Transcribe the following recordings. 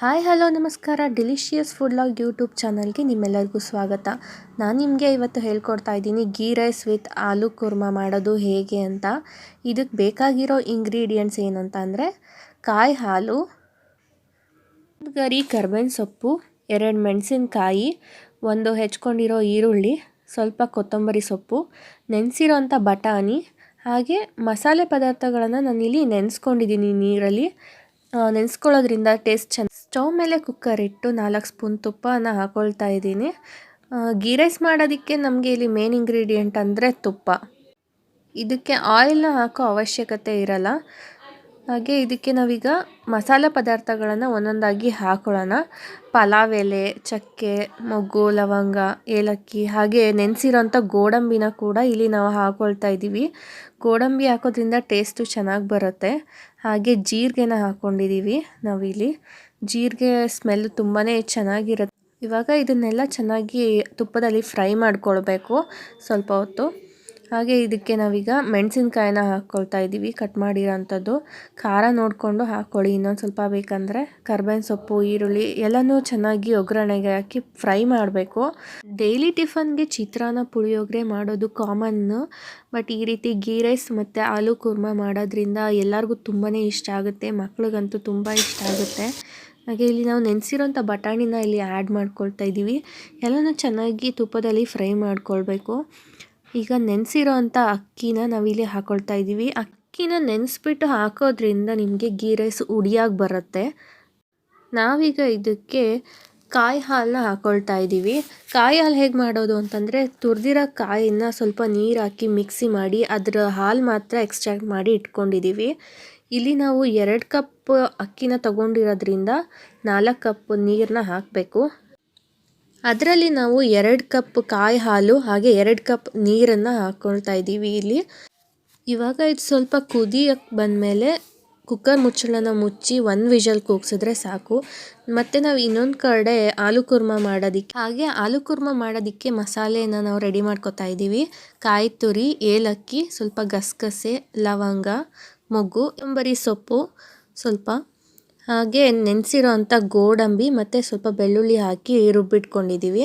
Hi, hello, ನಮಸ್ಕಾರ. Delicious food log YouTube ಚಾನಲ್ಗೆ ನಿಮ್ಮೆಲ್ಲರಿಗೂ ಸ್ವಾಗತ. ನಾನು ನಿಮಗೆ ಇವತ್ತು ಹೇಳ್ಕೊಡ್ತಾ ಇದ್ದೀನಿ ಗೀ ರೈಸ್ ವಿತ್ ಆಲೂ ಕುರ್ಮಾ ಮಾಡೋದು ಹೇಗೆ ಅಂತ. ಇದಕ್ಕೆ ಬೇಕಾಗಿರೋ ಇಂಗ್ರೀಡಿಯೆಂಟ್ಸ್ ಏನಂತ ಅಂದರೆ ಕಾಯಿ ಹಾಲು ಗರಿ ಕರ್ಬೇವಿನ ಸೊಪ್ಪು, ಎರಡು ಮೆಣಸಿನಕಾಯಿ, ಒಂದು ಹೆಚ್ಕೊಂಡಿರೋ ಈರುಳ್ಳಿ, ಸ್ವಲ್ಪ ಕೊತ್ತಂಬರಿ ಸೊಪ್ಪು, ನೆನೆಸಿರೋಂಥ ಬಟಾಣಿ, ಹಾಗೆ ಮಸಾಲೆ ಪದಾರ್ಥಗಳನ್ನು ನಾನಿಲ್ಲಿ ನೆನೆಸ್ಕೊಂಡಿದ್ದೀನಿ ನೀರಲ್ಲಿ. ನೆನೆಸ್ಕೊಳ್ಳೋದ್ರಿಂದ ಟೇಸ್ಟ್ ಚೆನ್ನ ಸ್ಟವ್ ಮೇಲೆ ಕುಕ್ಕರ್ ಇಟ್ಟು ನಾಲ್ಕು ಸ್ಪೂನ್ ತುಪ್ಪನ ಹಾಕೊಳ್ತಾ ಇದ್ದೀನಿ. ಗೀ ರೈಸ್ ಮಾಡೋದಕ್ಕೆ ನಮಗೆ ಇಲ್ಲಿ ಮೇನ್ ಇಂಗ್ರೀಡಿಯೆಂಟ್ ಅಂದರೆ ತುಪ್ಪ. ಇದಕ್ಕೆ ಆಯಿಲ್ನ ಹಾಕೋ ಅವಶ್ಯಕತೆ ಇರಲ್ಲ. ಹಾಗೆ ಇದಕ್ಕೆ ನಾವೀಗ ಮಸಾಲೆ ಪದಾರ್ಥಗಳನ್ನು ಒಂದೊಂದಾಗಿ ಹಾಕೊಳ್ಳೋಣ. ಪಲಾವ್ ಎಲೆ, ಚಕ್ಕೆ, ಮೊಗ್ಗು, ಲವಂಗ, ಏಲಕ್ಕಿ, ಹಾಗೆ ನೆನೆಸಿರೋಂಥ ಗೋಡಂಬಿನ ಕೂಡ ಇಲ್ಲಿ ನಾವು ಹಾಕೊಳ್ತಾ ಇದ್ದೀವಿ. ಗೋಡಂಬಿ ಹಾಕೋದ್ರಿಂದ ಟೇಸ್ಟು ಚೆನ್ನಾಗಿ ಬರುತ್ತೆ. ಹಾಗೆ ಜೀರಿಗೆನ ಹಾಕ್ಕೊಂಡಿದ್ದೀವಿ ನಾವಿಲ್ಲಿ. ಜೀರಿಗೆ ಸ್ಮೆಲ್ ತುಂಬಾ ಚೆನ್ನಾಗಿರುತ್ತೆ. ಇವಾಗ ಇದನ್ನೆಲ್ಲ ಚೆನ್ನಾಗಿ ತುಪ್ಪದಲ್ಲಿ ಫ್ರೈ ಮಾಡ್ಕೊಳ್ಬೇಕು ಸ್ವಲ್ಪ ಹೊತ್ತು. ಹಾಗೆ ಇದಕ್ಕೆ ನಾವೀಗ ಮೆಣಸಿನ್ಕಾಯಿನ ಹಾಕ್ಕೊಳ್ತಾ ಇದ್ದೀವಿ ಕಟ್ ಮಾಡಿರೋಂಥದ್ದು. ಖಾರ ನೋಡಿಕೊಂಡು ಹಾಕ್ಕೊಳ್ಳಿ ಇನ್ನೊಂದು ಸ್ವಲ್ಪ ಬೇಕಂದರೆ ಕರ್ಬೇವಿನ ಸೊಪ್ಪು, ಈರುಳ್ಳಿ ಎಲ್ಲನೂ ಚೆನ್ನಾಗಿ ಒಗ್ಗರಣೆಗೆ ಹಾಕಿ ಫ್ರೈ ಮಾಡಬೇಕು. ಡೈಲಿ ಟಿಫನ್ಗೆ ಚಿತ್ರಾನ್ನ ಪುಳಿಯೋಗರೆ ಮಾಡೋದು ಕಾಮನ್ನು, ಬಟ್ ಈ ರೀತಿ ಗೀ ರೈಸ್ ಮತ್ತು ಆಲೂ ಕುರ್ಮಾ ಮಾಡೋದ್ರಿಂದ ಎಲ್ಲರಿಗೂ ತುಂಬಾ ಇಷ್ಟ ಆಗುತ್ತೆ, ಮಕ್ಳಿಗಂತೂ ತುಂಬ ಇಷ್ಟ ಆಗುತ್ತೆ. ಹಾಗೆ ಇಲ್ಲಿ ನಾವು ನೆನೆಸಿರೋಂಥ ಬಟಾಣಿನ ಇಲ್ಲಿ ಆ್ಯಡ್ ಮಾಡ್ಕೊಳ್ತಾ ಇದ್ದೀವಿ. ಎಲ್ಲನೂ ಚೆನ್ನಾಗಿ ತುಪ್ಪದಲ್ಲಿ ಫ್ರೈ ಮಾಡ್ಕೊಳ್ಬೇಕು. ಈಗ ನೆನೆಸಿರೋ ಅಂಥ ಅಕ್ಕಿನ ನಾವಿಲ್ಲಿ ಹಾಕ್ಕೊಳ್ತಾ ಇದ್ದೀವಿ. ಅಕ್ಕಿನ ನೆನೆಸ್ಬಿಟ್ಟು ಹಾಕೋದ್ರಿಂದ ನಿಮಗೆ ಗೀ ರೈಸ್ ಉಡಿಯಾಗಿ ಬರುತ್ತೆ. ನಾವೀಗ ಇದಕ್ಕೆ ಕಾಯಿ ಹಾಲನ್ನ ಹಾಕ್ಕೊಳ್ತಾ ಇದ್ದೀವಿ. ಕಾಯಿ ಹಾಲು ಹೇಗೆ ಮಾಡೋದು ಅಂತಂದರೆ ತುರಿದಿರೋ ಕಾಯಿನ ಸ್ವಲ್ಪ ನೀರು ಹಾಕಿ ಮಿಕ್ಸಿ ಮಾಡಿ ಅದರ ಹಾಲು ಮಾತ್ರ ಎಕ್ಸ್ಟ್ರಾಕ್ಟ್ ಮಾಡಿ ಇಟ್ಕೊಂಡಿದ್ದೀವಿ. ಇಲ್ಲಿ ನಾವು ಎರಡು ಕಪ್ ಅಕ್ಕಿನ ತಗೊಂಡಿರೋದ್ರಿಂದ ನಾಲ್ಕು ಕಪ್ ನೀರನ್ನ ಹಾಕಬೇಕು. ಅದರಲ್ಲಿ ನಾವು ಎರಡು ಕಪ್ ಕಾಯಿ ಹಾಲು, ಹಾಗೆ ಎರಡು ಕಪ್ ನೀರನ್ನು ಹಾಕ್ಕೊಳ್ತಾ ಇದ್ದೀವಿ ಇಲ್ಲಿ. ಇವಾಗ ಇದು ಸ್ವಲ್ಪ ಕುದಿಯಕ್ಕೆ ಬಂದಮೇಲೆ ಕುಕ್ಕರ್ ಮುಚ್ಚಳನ ಮುಚ್ಚಿ ಒಂದು ವಿಷಲ್ ಕೂಗ್ಸಿದ್ರೆ ಸಾಕು. ಮತ್ತು ನಾವು ಇನ್ನೊಂದು ಕಡೆ ಆಲೂ ಕುರ್ಮ ಮಾಡೋದಕ್ಕೆ, ಹಾಗೆ ಆಲೂ ಕುರ್ಮ ಮಾಡೋದಕ್ಕೆ ಮಸಾಲೆಯನ್ನು ನಾವು ರೆಡಿ ಮಾಡ್ಕೋತಾ ಇದ್ದೀವಿ. ಕಾಯಿ ತುರಿ, ಏಲಕ್ಕಿ, ಸ್ವಲ್ಪ ಗಸಗಸೆ, ಲವಂಗ ಮೊಗ್ಗು ಎಂಬರಿ ಸೊಪ್ಪು ಸ್ವಲ್ಪ, ಹಾಗೆ ನೆನೆಸಿರೋ ಅಂಥ ಗೋಡಂಬಿ ಮತ್ತು ಸ್ವಲ್ಪ ಬೆಳ್ಳುಳ್ಳಿ ಹಾಕಿ ರುಬ್ಬಿಟ್ಕೊಂಡಿದ್ದೀವಿ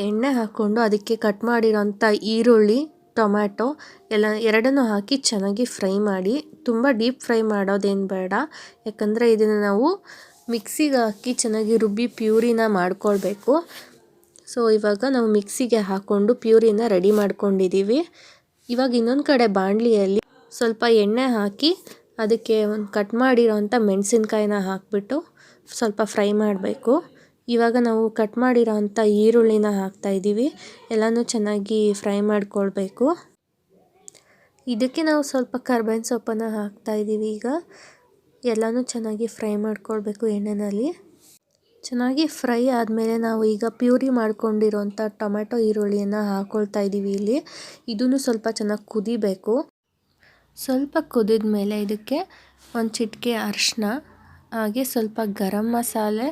ಎಣ್ಣೆ ಹಾಕ್ಕೊಂಡು ಅದಕ್ಕೆ ಕಟ್ ಮಾಡಿರೋಂಥ ಈರುಳ್ಳಿ, ಟೊಮ್ಯಾಟೊ ಎಲ್ಲ ಎರಡನ್ನೂ ಹಾಕಿ ಚೆನ್ನಾಗಿ ಫ್ರೈ ಮಾಡಿ. ತುಂಬ ಡೀಪ್ ಫ್ರೈ ಮಾಡೋದೇನು ಬೇಡ, ಯಾಕಂದರೆ ಇದನ್ನು ನಾವು ಮಿಕ್ಸಿಗೆ ಹಾಕಿ ಚೆನ್ನಾಗಿ ರುಬ್ಬಿ ಪ್ಯೂರಿನ ಮಾಡ್ಕೊಳ್ಬೇಕು. ಸೊ, ಇವಾಗ ನಾವು ಮಿಕ್ಸಿಗೆ ಹಾಕ್ಕೊಂಡು ಪ್ಯೂರಿನ ರೆಡಿ ಮಾಡ್ಕೊಂಡಿದ್ದೀವಿ ಇವಾಗ ಇನ್ನೊಂದು ಕಡೆ ಬಾಣಲಿಯಲ್ಲಿ ಸ್ವಲ್ಪ ಎಣ್ಣೆ ಹಾಕಿ ಅದಕ್ಕೆ ಒಂದು ಕಟ್ ಮಾಡಿರೋವಂಥ ಮೆಣಸಿನ್ಕಾಯಿನ ಹಾಕಿಬಿಟ್ಟು ಸ್ವಲ್ಪ ಫ್ರೈ ಮಾಡಬೇಕು. ಇವಾಗ ನಾವು ಕಟ್ ಮಾಡಿರೋವಂಥ ಈರುಳ್ಳಿನ ಹಾಕ್ತಾಯಿದ್ದೀವಿ ಎಲ್ಲನೂ ಚೆನ್ನಾಗಿ ಫ್ರೈ ಮಾಡಿಕೊಳ್ಬೇಕು. ಇದಕ್ಕೆ ನಾವು ಸ್ವಲ್ಪ ಕರ್ಬೇವಿನ ಸೊಪ್ಪನ್ನು ಹಾಕ್ತಾಯಿದ್ದೀವಿ ಈಗ. ಎಲ್ಲನೂ ಚೆನ್ನಾಗಿ ಫ್ರೈ ಮಾಡಿಕೊಳ್ಬೇಕು ಎಣ್ಣೆನಲ್ಲಿ. ಚೆನ್ನಾಗಿ ಫ್ರೈ ಆದಮೇಲೆ ನಾವು ಈಗ ಪ್ಯೂರಿ ಮಾಡ್ಕೊಂಡಿರೋಂಥ ಟೊಮೆಟೊ ಈರುಳ್ಳಿಯನ್ನು ಹಾಕ್ಕೊಳ್ತಾ ಇದ್ದೀವಿ ಇಲ್ಲಿ. ಇದನ್ನು ಸ್ವಲ್ಪ ಚೆನ್ನಾಗಿ ಕುದಿಬೇಕು. ಸ್ವಲ್ಪ ಕುದಿದ ಮೇಲೆ ಇದಕ್ಕೆ ಒಂದು ಚಿಟಿಕೆ ಅರಿಶಿನ, ಹಾಗೆ ಸ್ವಲ್ಪ ಗರಂ ಮಸಾಲೆ,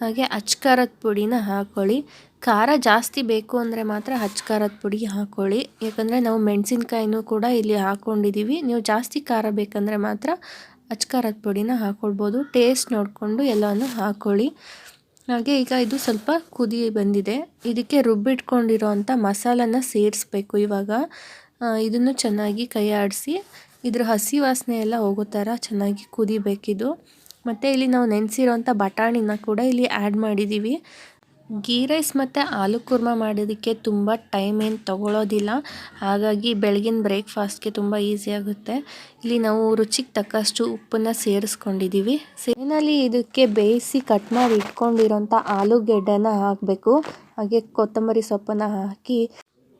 ಹಾಗೆ ಅಚ್ಕಾರದ ಪುಡಿನ ಹಾಕ್ಕೊಳ್ಳಿ ಖಾರ ಜಾಸ್ತಿ ಬೇಕು ಅಂದರೆ ಮಾತ್ರ ಹಚ್ಕಾರದ ಪುಡಿ ಹಾಕ್ಕೊಳ್ಳಿ ಯಾಕಂದರೆ ನಾವು ಮೆಣಸಿನ್ಕಾಯಿನೂ ಕೂಡ ಇಲ್ಲಿ ಹಾಕ್ಕೊಂಡಿದ್ದೀವಿ ನೀವು ಜಾಸ್ತಿ ಖಾರ ಬೇಕಂದರೆ ಮಾತ್ರ ಅಚ್ಕಾರದ ಪುಡಿನ ಹಾಕ್ಕೊಳ್ಬೋದು ಟೇಸ್ಟ್ ನೋಡಿಕೊಂಡು ಎಲ್ಲನೂ ಹಾಕ್ಕೊಳ್ಳಿ ಹಾಗೆ ಈಗ ಇದು ಸ್ವಲ್ಪ ಕುದಿ ಬಂದಿದೆ. ಇದಕ್ಕೆ ರುಬ್ಬಿಟ್ಕೊಂಡಿರೋ ಅಂಥ ಮಸಾಲನ ಸೇರಿಸ್ಬೇಕು ಇವಾಗ. ಇದನ್ನು ಚೆನ್ನಾಗಿ ಕೈ ಆಡಿಸಿ ಇದ್ರ ಹಸಿ ವಾಸನೆ ಎಲ್ಲ ಹೋಗೋ ಥರ ಚೆನ್ನಾಗಿ ಕುದಿಬೇಕಿದು. ಮತ್ತು ಇಲ್ಲಿ ನಾವು ನೆನೆಸಿರೋಂಥ ಬಟಾಣಿನ ಕೂಡ ಇಲ್ಲಿ ಆ್ಯಡ್ ಮಾಡಿದ್ದೀವಿ ಗೀ ರೈಸ್ ಮತ್ತು ಆಲೂ ಕುರ್ಮ ಮಾಡೋದಕ್ಕೆ ತುಂಬ ಟೈಮ್ ಏನು ತೊಗೊಳೋದಿಲ್ಲ. ಹಾಗಾಗಿ ಬೆಳಗಿನ ಬ್ರೇಕ್ಫಾಸ್ಟ್ಗೆ ತುಂಬ ಈಸಿ ಆಗುತ್ತೆ. ಇಲ್ಲಿ ನಾವು ರುಚಿಗೆ ತಕ್ಕಷ್ಟು ಉಪ್ಪನ್ನು ಸೇರಿಸ್ಕೊಂಡಿದ್ದೀವಿ ಸೇನಲ್ಲಿ ಇದಕ್ಕೆ ಬೇಯಿಸಿ ಕಟ್ ಮಾಡಿ ಇಟ್ಕೊಂಡಿರೋಂಥ ಆಲೂಗೆಡ್ಡೆನ ಹಾಕಬೇಕು. ಹಾಗೆ ಕೊತ್ತಂಬರಿ ಸೊಪ್ಪನ್ನು ಹಾಕಿ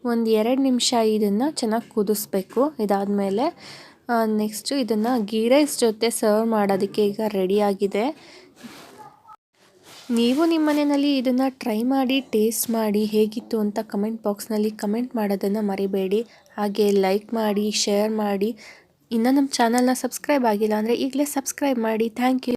ಒಂದು ಎರಡು ನಿಮಿಷ ಇದನ್ನು ಚೆನ್ನಾಗಿ ಕುದಿಸ್ಬೇಕು. ಇದಾದಮೇಲೆ ನೆಕ್ಸ್ಟು ಇದನ್ನು ಗೀ ರೈಸ್ ಜೊತೆ ಸರ್ವ್ ಮಾಡೋದಕ್ಕೆ ಈಗ ರೆಡಿಯಾಗಿದೆ ನೀವು ನಿಮ್ಮ ಮನೆಯಲ್ಲಿ ಇದನ್ನು ಟ್ರೈ ಮಾಡಿ ಟೇಸ್ಟ್ ಮಾಡಿ ಹೇಗಿತ್ತು ಅಂತ ಕಮೆಂಟ್ ಬಾಕ್ಸ್ನಲ್ಲಿ ಕಮೆಂಟ್ ಮಾಡೋದನ್ನು ಮರಿಬೇಡಿ. ಹಾಗೆ ಲೈಕ್ ಮಾಡಿ ಶೇರ್ ಮಾಡಿ. ಇನ್ನೂ ನಮ್ಮ ಚಾನಲ್ನ ಸಬ್ಸ್ಕ್ರೈಬ್ ಆಗಿಲ್ಲ ಅಂದರೆ ಈಗಲೇ ಸಬ್ಸ್ಕ್ರೈಬ್ ಮಾಡಿ. Thank you